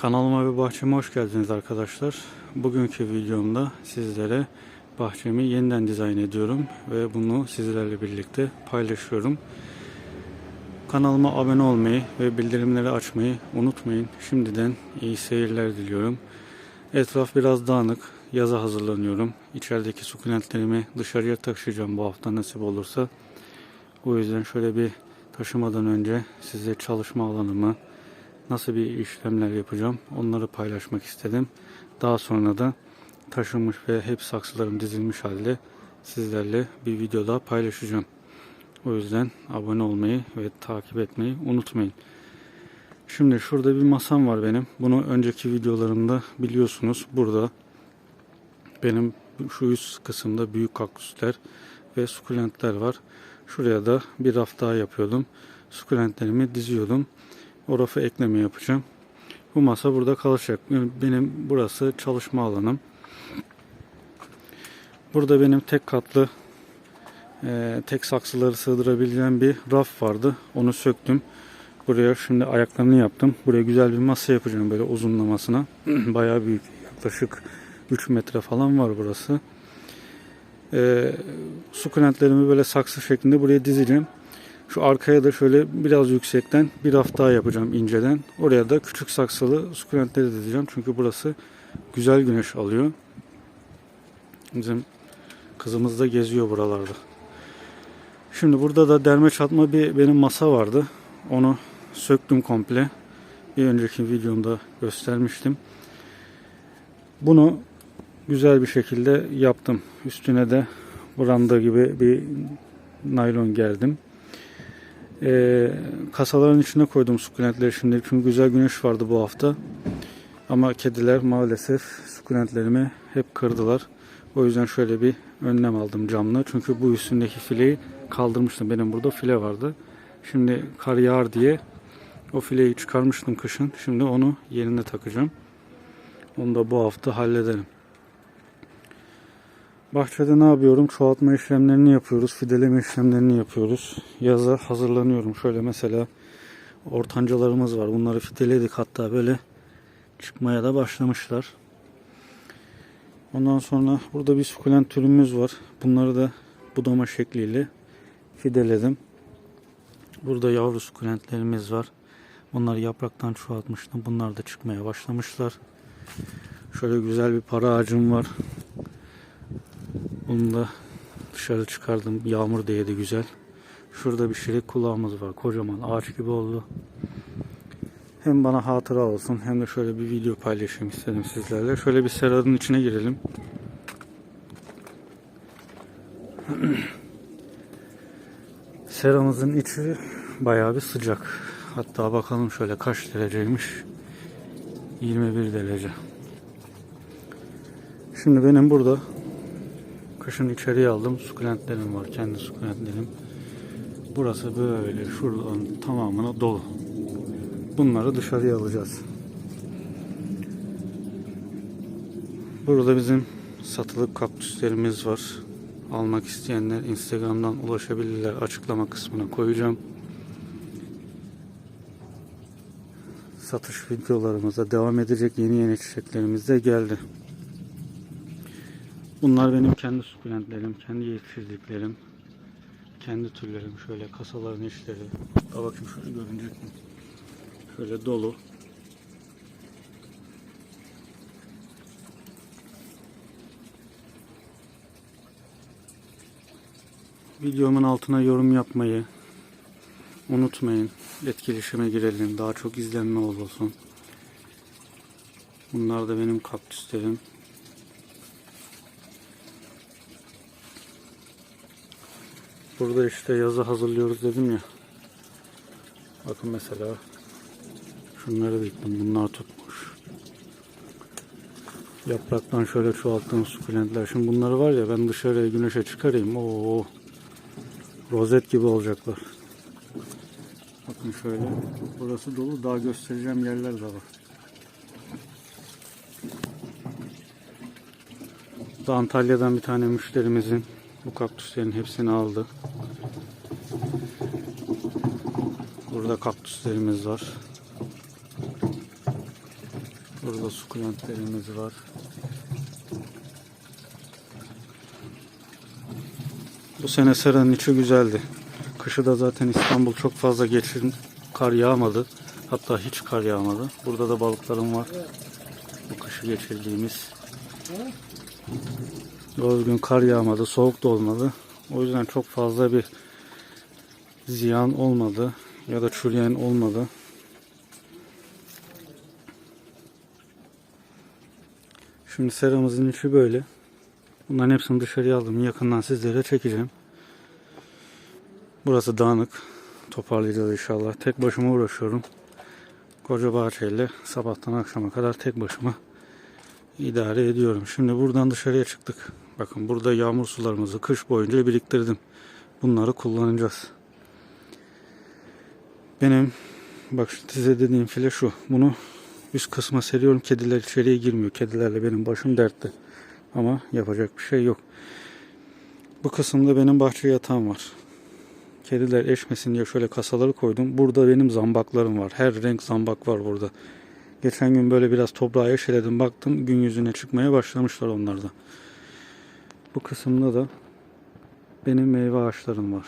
Kanalıma ve bahçeme hoş geldiniz arkadaşlar. Bugünkü videomda sizlere bahçemi yeniden dizayn ediyorum ve bunu sizlerle birlikte paylaşıyorum. Kanalıma abone olmayı ve bildirimleri açmayı unutmayın. Şimdiden iyi seyirler diliyorum. Etraf biraz dağınık. Yaza hazırlanıyorum. İçerideki sukulentlerimi dışarıya taşıyacağım bu hafta nasip olursa. O yüzden şöyle bir taşımadan önce size çalışma alanımı, nasıl bir işlemler yapacağım onları paylaşmak istedim. Daha sonra da taşınmış ve hep saksılarım dizilmiş halde sizlerle bir video daha paylaşacağım. O yüzden abone olmayı ve takip etmeyi unutmayın. Şimdi şurada bir masam var benim. Bunu önceki videolarımda biliyorsunuz. Burada benim şu üst kısımda büyük kaktüsler ve sukulentler var. Şuraya da bir raf daha yapıyordum. Sukulentlerimi diziyordum. O rafı ekleme yapacağım. Bu masa burada kalacak. Benim burası çalışma alanım. Burada benim tek katlı e, tek saksıları sığdırabileceğim bir raf vardı. Onu söktüm. Buraya şimdi ayaklarını yaptım. Buraya güzel bir masa yapacağım böyle uzunlamasına. Bayağı büyük. Yaklaşık 3 metre falan var burası. E, sukulentlerimi böyle saksı şeklinde buraya dizeceğim. Şu arkaya da şöyle biraz yüksekten bir raf daha yapacağım inceden. Oraya da küçük saksılı sukulentleri dizeceğim. Çünkü burası güzel güneş alıyor. Bizim kızımız da geziyor buralarda. Şimdi burada da derme çatma bir benim masa vardı. Onu söktüm komple. Bir önceki videomda göstermiştim. Bunu güzel bir şekilde yaptım. Üstüne de branda gibi bir naylon gerdim. Ee, kasaların içine koydum sukulentleri şimdi çünkü güzel güneş vardı bu hafta. Ama kediler maalesef sukulentlerimi hep kırdılar. O yüzden şöyle bir önlem aldım camla. Çünkü bu üstündeki fileyi kaldırmıştım. Benim burada file vardı. Şimdi kar yağar diye o fileyi çıkarmıştım kışın. Şimdi onu yerine takacağım. Onu da bu hafta hallederim. Bahçede ne yapıyorum? Çoğaltma işlemlerini yapıyoruz. Fideleme işlemlerini yapıyoruz. Yaza hazırlanıyorum. Şöyle mesela ortancalarımız var. Bunları fideledik hatta böyle çıkmaya da başlamışlar. Ondan sonra burada bir sukulent türümüz var. Bunları da budama şekliyle fideledim. Burada yavru sukulentlerimiz var. Bunları yapraktan çoğaltmıştım. Bunlar da çıkmaya başlamışlar. Şöyle güzel bir para ağacım var. Bunu da dışarı çıkardım. Yağmur değdi güzel. Şurada bir şirik kulağımız var. Kocaman ağaç gibi oldu. Hem bana hatıra olsun hem de şöyle bir video paylaşayım istedim sizlerle. Şöyle bir seranın içine girelim. Seramızın içi bayağı bir sıcak. Hatta bakalım şöyle kaç dereceymiş. 21 derece. Şimdi benim burada kışın içeriye aldım. Sukulentlerim var. Kendi sukulentlerim. Burası böyle şuradan tamamına dolu. Bunları dışarıya alacağız. Burada bizim satılık kaktüslerimiz var. Almak isteyenler Instagram'dan ulaşabilirler. Açıklama kısmına koyacağım. Satış videolarımıza devam edecek yeni yeni çiçeklerimiz de geldi. Bunlar benim kendi sukulentlerim, kendi yetiştirdiklerim, kendi türlerim. Şöyle kasaların içleri. Aa bakayım şöyle görünecek mi? Şöyle dolu. Videomun altına yorum yapmayı unutmayın. Etkileşime girelim. Daha çok izlenme olsun. Bunlar da benim kaktüslerim. Burada işte yazı hazırlıyoruz dedim ya. Bakın mesela şunları diktim. Bunlar tutmuş. Yapraktan şöyle çoğalttığım sukulentler. Şimdi bunları var ya ben dışarıya güneşe çıkarayım. Oo, rozet gibi olacaklar. Bakın şöyle. Burası dolu. Daha göstereceğim yerler de var. Da Antalya'dan bir tane müşterimizin bu kaktüslerin hepsini aldı. Burada kaktüslerimiz var. Burada sukulentlerimiz var. Bu sene seranın içi güzeldi. Kışı da zaten İstanbul çok fazla geçirin kar yağmadı. Hatta hiç kar yağmadı. Burada da balıklarım var. Bu kışı geçirdiğimiz. Doğru gün kar yağmadı, soğuk da olmadı. O yüzden çok fazla bir ziyan olmadı ya da çürüyen olmadı. Şimdi seramızın içi böyle. Bunların hepsini dışarıya aldım. Yakından sizlere çekeceğim. Burası dağınık. Toparlayacağız inşallah. Tek başıma uğraşıyorum. Koca bahçeyle sabahtan akşama kadar tek başıma idare ediyorum. Şimdi buradan dışarıya çıktık. Bakın burada yağmur sularımızı kış boyunca biriktirdim. Bunları kullanacağız. Benim bak size dediğim file şu. Bunu üst kısma seriyorum. Kediler içeriye girmiyor. Kedilerle benim başım dertte. Ama yapacak bir şey yok. Bu kısımda benim bahçe yatağım var. Kediler eşmesin diye şöyle kasaları koydum. Burada benim zambaklarım var. Her renk zambak var burada. Geçen gün böyle biraz toprağa eşeledim. Baktım gün yüzüne çıkmaya başlamışlar onlar da. Bu kısımda da benim meyve ağaçlarım var.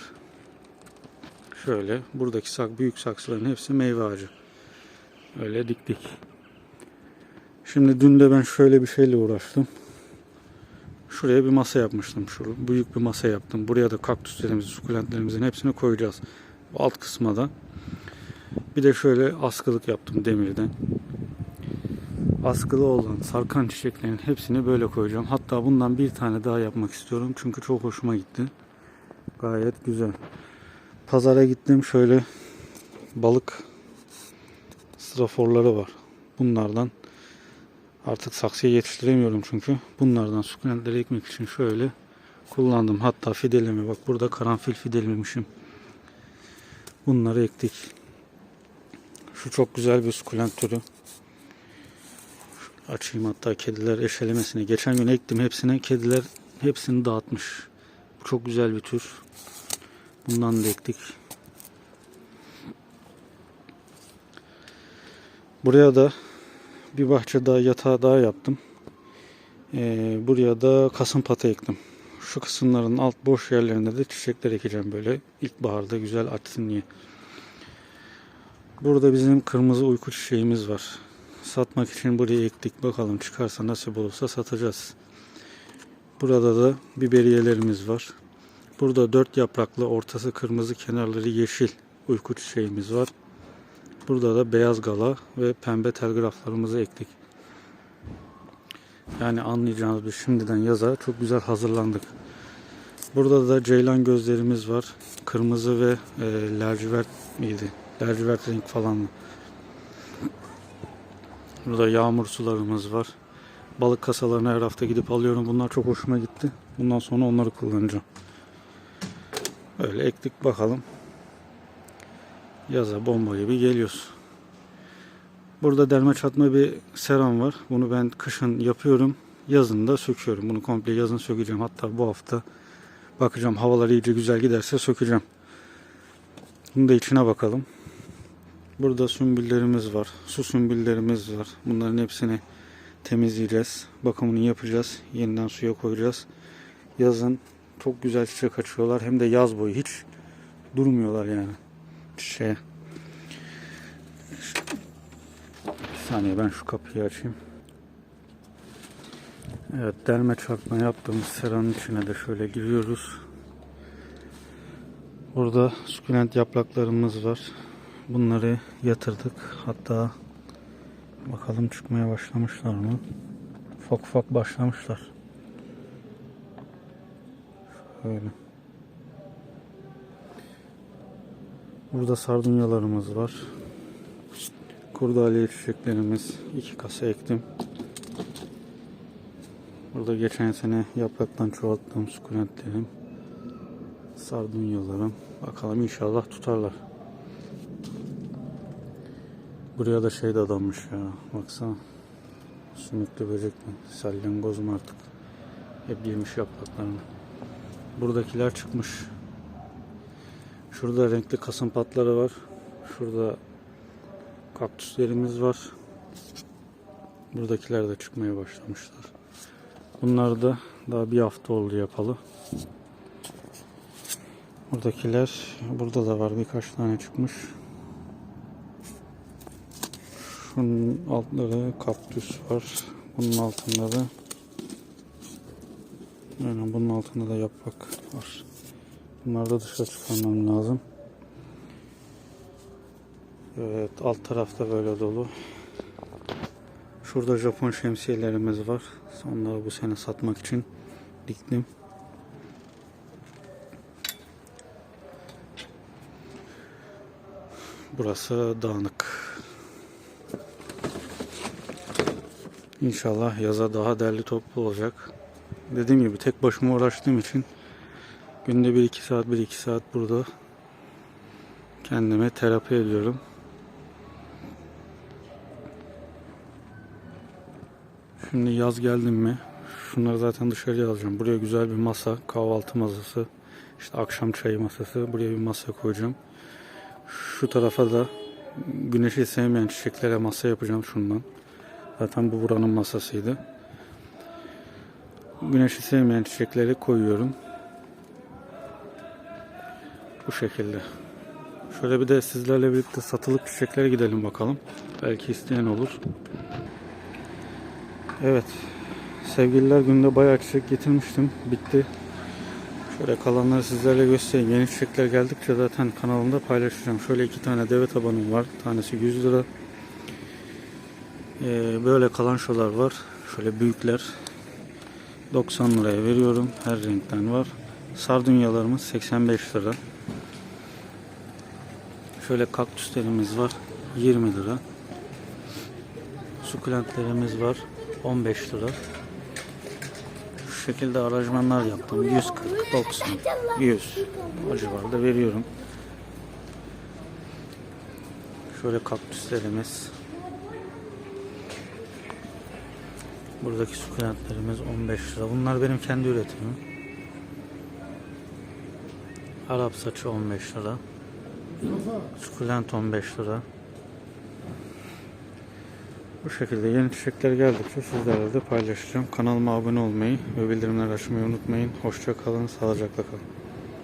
Şöyle buradaki sak, büyük saksıların hepsi meyve ağacı. Öyle diktik. Şimdi dün de ben şöyle bir şeyle uğraştım. Şuraya bir masa yapmıştım. Şu büyük bir masa yaptım. Buraya da kaktüslerimizi, sukulentlerimizin hepsini koyacağız. Bu alt kısma da. Bir de şöyle askılık yaptım demirden. Askılı olan sarkan çiçeklerin hepsini böyle koyacağım. Hatta bundan bir tane daha yapmak istiyorum. Çünkü çok hoşuma gitti. Gayet güzel. Pazara gittim şöyle balık straforları var. Bunlardan artık saksıya yetiştiremiyorum çünkü. Bunlardan sukulentleri ekmek için şöyle kullandım. Hatta fidelimi bak burada karanfil fidelemişim. Bunları ektik. Şu çok güzel bir sukulent türü. Açayım hatta kediler eşelemesine. Geçen gün ektim hepsine. Kediler hepsini dağıtmış. Bu çok güzel bir tür. Bundan da ektik. Buraya da bir bahçe daha yatağı daha yaptım. Ee, buraya da kasımpatı ektim. Şu kısımların alt boş yerlerinde de çiçekler ekeceğim böyle. İlkbaharda güzel açsın diye. Burada bizim kırmızı uyku çiçeğimiz var. Satmak için buraya ektik. Bakalım çıkarsa nasip olursa satacağız. Burada da biberiyelerimiz var. Burada dört yapraklı ortası kırmızı kenarları yeşil uyku çiçeğimiz var. Burada da beyaz gala ve pembe telgraflarımızı ektik. Yani anlayacağınız bir şimdiden yaza çok güzel hazırlandık. Burada da ceylan gözlerimiz var. Kırmızı ve e, lacivert miydi? Lacivert renk falan. Burada yağmur sularımız var. Balık kasalarını her hafta gidip alıyorum. Bunlar çok hoşuma gitti. Bundan sonra onları kullanacağım. Öyle ektik bakalım. Yaza bomba gibi geliyoruz. Burada derme çatma bir seram var. Bunu ben kışın yapıyorum. Yazın da söküyorum. Bunu komple yazın sökeceğim. Hatta bu hafta bakacağım havalar iyice güzel giderse sökeceğim. Bunu da içine bakalım. Burada sümbüllerimiz var. Su sümbüllerimiz var. Bunların hepsini temizleyeceğiz. Bakımını yapacağız. Yeniden suya koyacağız. Yazın çok güzel çiçek açıyorlar. Hem de yaz boyu hiç durmuyorlar yani çiçeğe. Bir saniye ben şu kapıyı açayım. Evet derme çarpma yaptığımız seranın içine de şöyle giriyoruz. Burada sukulent yapraklarımız var. Bunları yatırdık. Hatta bakalım çıkmaya başlamışlar mı? Ufak ufak başlamışlar. Şöyle. Burada sardunyalarımız var. Kurdaliye çiçeklerimiz. iki kasa ektim. Burada geçen sene yapraktan çoğalttığım sukulentlerim. Sardunyalarım. Bakalım inşallah tutarlar. Buraya da şey de adanmış ya. Baksana. Sümüklü böcek mi? Salyangoz mu artık? Hep yemiş yapraklarını. Buradakiler çıkmış. Şurada renkli kasım patları var. Şurada kaktüslerimiz var. Buradakiler de çıkmaya başlamışlar. Bunlar da daha bir hafta oldu yapalı. Buradakiler burada da var birkaç tane çıkmış. Şunun altları kaktüs var. Bunun altında da Aynen bunun altında da yaprak var. Bunları da dışarı çıkarmam lazım. Evet alt tarafta böyle dolu. Şurada Japon şemsiyelerimiz var. Onları bu sene satmak için diktim. Burası dağınık. İnşallah yaza daha derli toplu olacak. Dediğim gibi tek başıma uğraştığım için günde 1-2 saat 1-2 saat burada kendime terapi ediyorum. Şimdi yaz geldim mi şunları zaten dışarıya alacağım. Buraya güzel bir masa, kahvaltı masası, işte akşam çayı masası. Buraya bir masa koyacağım. Şu tarafa da güneşi sevmeyen çiçeklere masa yapacağım şundan. Zaten bu buranın masasıydı. Güneşi sevmeyen çiçekleri koyuyorum. Bu şekilde. Şöyle bir de sizlerle birlikte satılık çiçeklere gidelim bakalım. Belki isteyen olur. Evet. Sevgililer günde bayağı çiçek getirmiştim. Bitti. Şöyle kalanları sizlerle göstereyim. Yeni çiçekler geldikçe zaten kanalımda paylaşacağım. Şöyle iki tane deve tabanım var. Tanesi 100 lira. Ee, böyle kalan şolar var. Şöyle büyükler. 90 liraya veriyorum. Her renkten var. Sardunyalarımız 85 lira. Şöyle kaktüslerimiz var. 20 lira. Sukulentlerimiz var. 15 lira. Şu şekilde aranjmanlar yaptım. 140, 90, 100 o civarda veriyorum. Şöyle kaktüslerimiz. Buradaki sukulentlerimiz 15 lira. Bunlar benim kendi üretimim. Arap saçı 15 lira. Sukulent 15 lira. Bu şekilde yeni çiçekler geldikçe sizlerle de paylaşacağım. Kanalıma abone olmayı ve bildirimleri açmayı unutmayın. Hoşça kalın, sağlıcakla kalın.